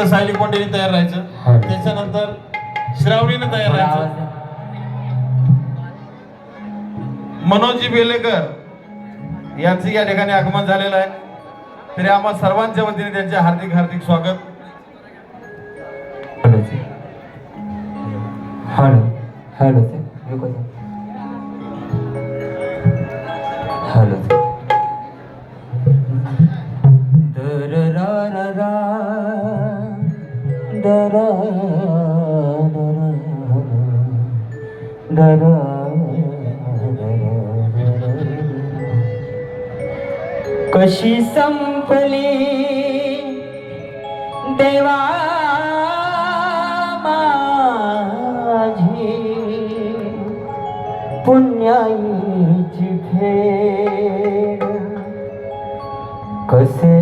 त्याच्यानंतर सायली कोटेने तयार राहायचं. त्याच्यानंतर श्रावणीनं तयार राहायचं. मनोजी बेलेकर यांचं या ठिकाणी आगमन झालेलं आहे. तरी आम्हा सर्वांच्या वतीने त्यांचे हार्दिक हार्दिक स्वागत. हॅलो. हॅलो हॅलो दर रा. कशी संपली देवा माझी पुण्याईची फेड कसे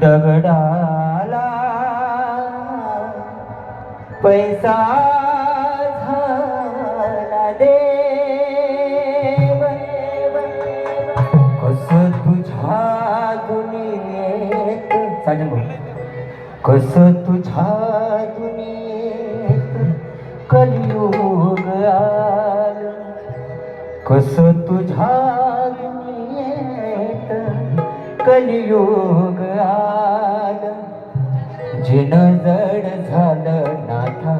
दगडाला पैसा झाला देव कस तुझ्या दुनियेत साजन बोल कस तुझ्या दुनियेत कलियुग आलं. कस तुझ्या कलियुग आला. जिन जड झालं नाथा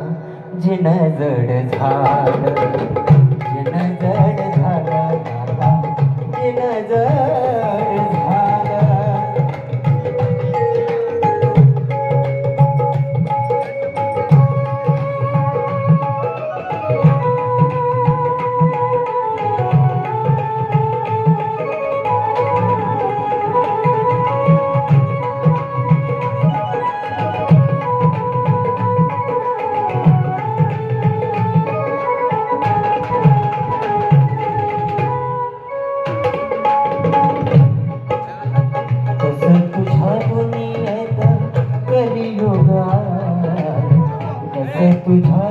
जिन जड झालं. जिन जड झालं नाथा जिन जड कसं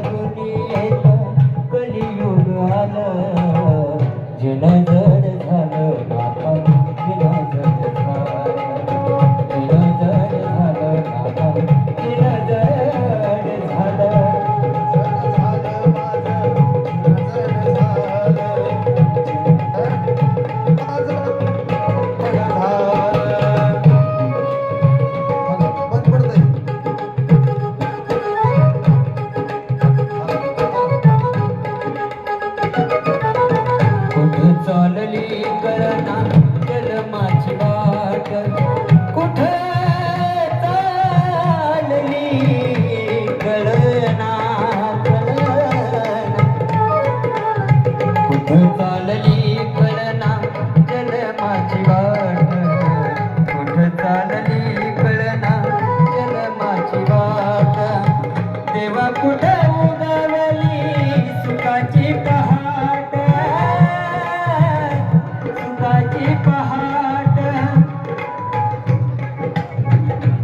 करना कळना जन्माची वाट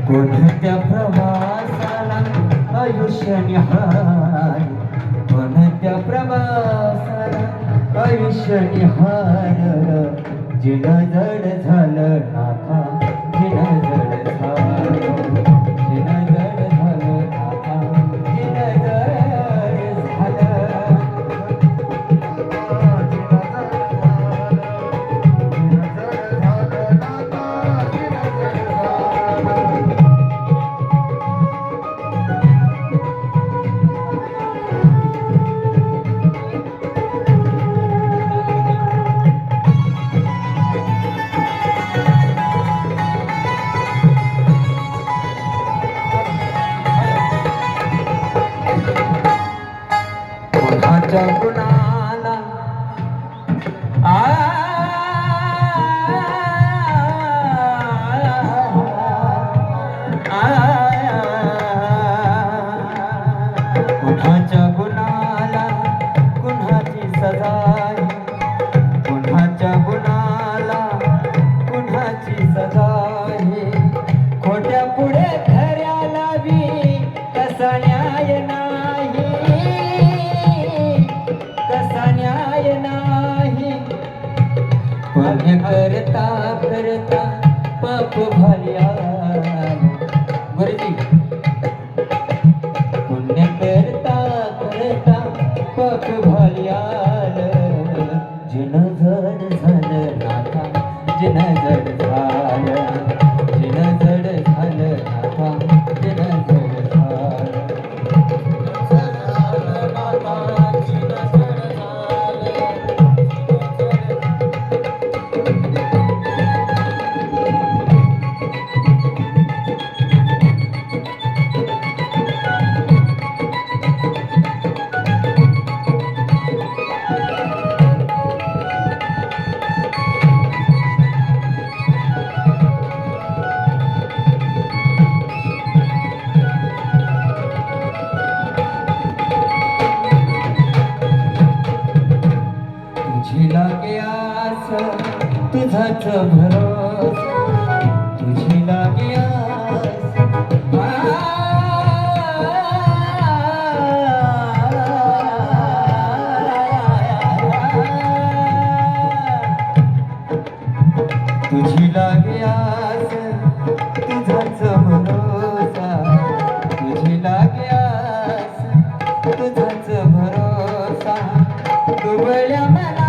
कोणत्या प्रवासाला आयुष्य निहार? कोणत्या प्रवासाला आयुष्य निहार? जिन जड झालं नाथा जिन ಆ पुण्य करता करता पाप भल्या गुरुजी पुण्य करता करता पाप भल्या जिन जड झालं नाता जिन जड तुझी तुझाच भरोसा तुझी लागे तुझी लागे तुझाच भरोसा तुझी लागे तुझाच भरोसा दुबळ्या मला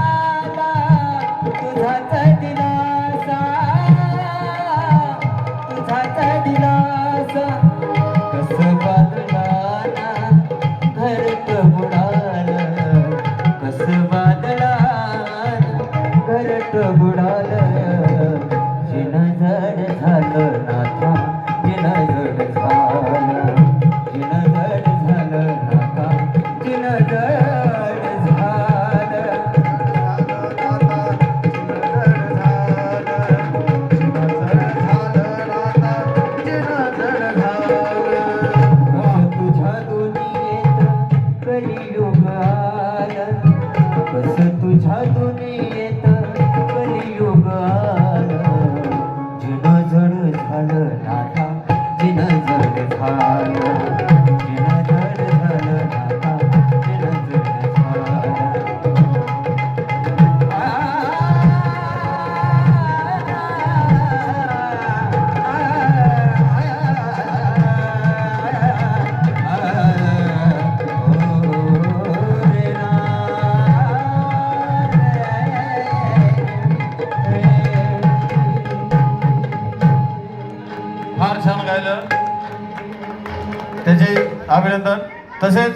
अभिनंदन तसेच